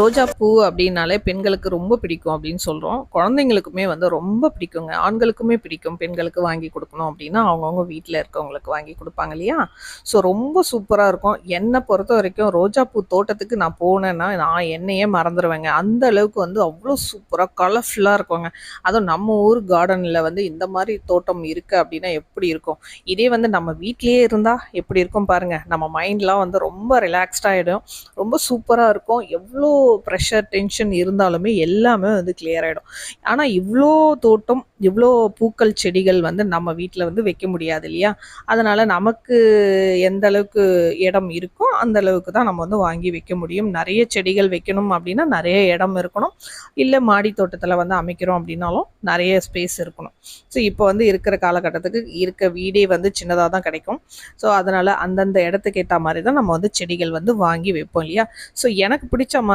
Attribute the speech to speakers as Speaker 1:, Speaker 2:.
Speaker 1: ரோஜா பூ அப்படின்னாலே பெண்களுக்கு ரொம்ப பிடிக்கும் அப்படின்னு சொல்கிறோம் குழந்தைங்களுக்குமே வந்து ரொம்ப பிடிக்குங்க. ஆண்களுக்குமே பிடிக்கும். பெண்களுக்கு வாங்கி கொடுக்கணும் அப்படின்னா அவங்கவுங்க வீட்டில் இருக்கவங்களுக்கு வாங்கி கொடுப்பாங்க இல்லையா? ஸோ ரொம்ப சூப்பராக இருக்கும். என்னை பொறுத்த வரைக்கும் ரோஜா பூ தோட்டத்துக்கு நான் போனேன்னா நான் என்னையே மறந்துடுவேங்க அந்த அளவுக்கு வந்து அவ்வளோ சூப்பராக கலர்ஃபுல்லாக இருக்குங்க. அதுவும் நம்ம ஊர் கார்டனில் வந்து இந்த மாதிரி தோட்டம் இருக்குது அப்படின்னா எப்படி இருக்கும்? இதே வந்து நம்ம வீட்லேயே இருந்தால் எப்படி இருக்கும் பாருங்கள் நம்ம மைண்ட்லாம் வந்து ரொம்ப ரிலாக்ஸ்டாகிடும் ரொம்ப சூப்பராக இருக்கும். எவ்வளோ ப்ரெஷர் டென்ஷன் இருந்தாலுமே எல்லாமே வந்து கிளியர் ஆகிடும் ஆனால் இவ்வளோ தோட்டம் இவ்வளோ பூக்கள் செடிகள் வந்து நம்ம வீட்டில் வந்து வைக்க முடியாது இல்லையா? அதனால் நமக்கு எந்த அளவுக்கு இடம் இருக்கோ அந்த அளவுக்கு தான் நம்ம வந்து வாங்கி வைக்க முடியும். நிறைய செடிகள் வைக்கணும் அப்படின்னா நிறைய இடம் இருக்கணும். இல்லை மாடி தோட்டத்தில் வந்து அமைக்கிறோம் அப்படின்னாலும் நிறைய ஸ்பேஸ் இருக்கணும். ஸோ இப்போ வந்து இருக்கிற காலகட்டத்துக்கு இருக்க வீடே வந்து சின்னதாக தான் கிடைக்கும். ஸோ அதனால் அந்தந்த இடத்துக்கு ஏற்ற மாதிரி தான் நம்ம வந்து செடிகள் வந்து வாங்கி வைப்போம் இல்லையா? ஸோ எனக்கு பிடிச்ச மாதிரி